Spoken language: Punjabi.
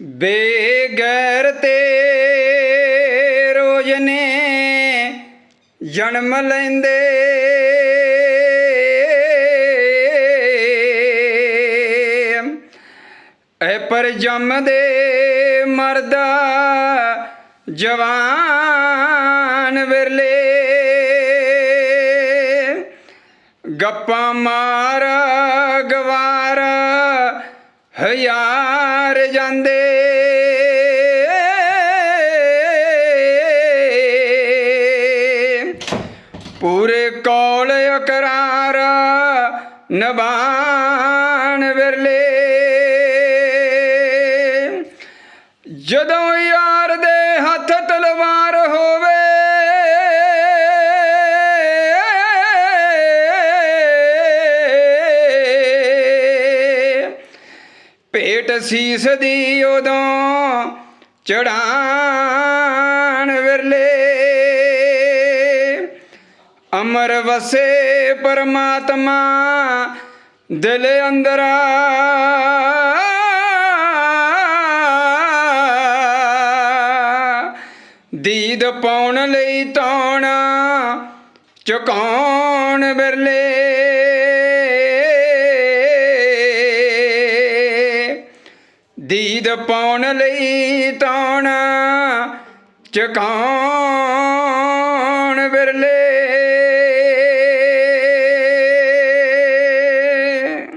ਬੇਗੈਰ ਤੇ ਰੋਜ਼ ਨੇ ਜਨਮ ਲੈਂਦੇ। ਐ ਪਰ ਜੰਮਦੇ ਮਰਦਾ ਜਵਾਨ ਵਿਰਲੇ। ਗੱਪਾਂ ਮਾਰਾ ਗਵਾਰਾ ਗਵਾਰ ਹਯਾਰ ਜਾਂਦੇ। ਪੂਰੇ ਕੋਲ ਅਕਰਾਰ ਨਬਾਨ ਵਿਰਲੇ। ਜਦੋਂ ਯਾਰ ਦੇ ਭੇਟ ਸੀਸ ਦੀ ਉਦੋਂ ਚੜਾਨ ਵਿਰਲੇ। ਅਮਰ ਵਸੇ ਪਰਮਾਤਮਾ ਦਿਲ ਅੰਦਰਾ ਦੀਦ ਪਾਉਣ ਲਈ ਤੌਣ ਚੁਕਾਉਣ ਬਿਰਲੇ ਦੀਦ ਪਾਉਣ ਲਈ ਤੌਣ ਚੁਕਾਉਣ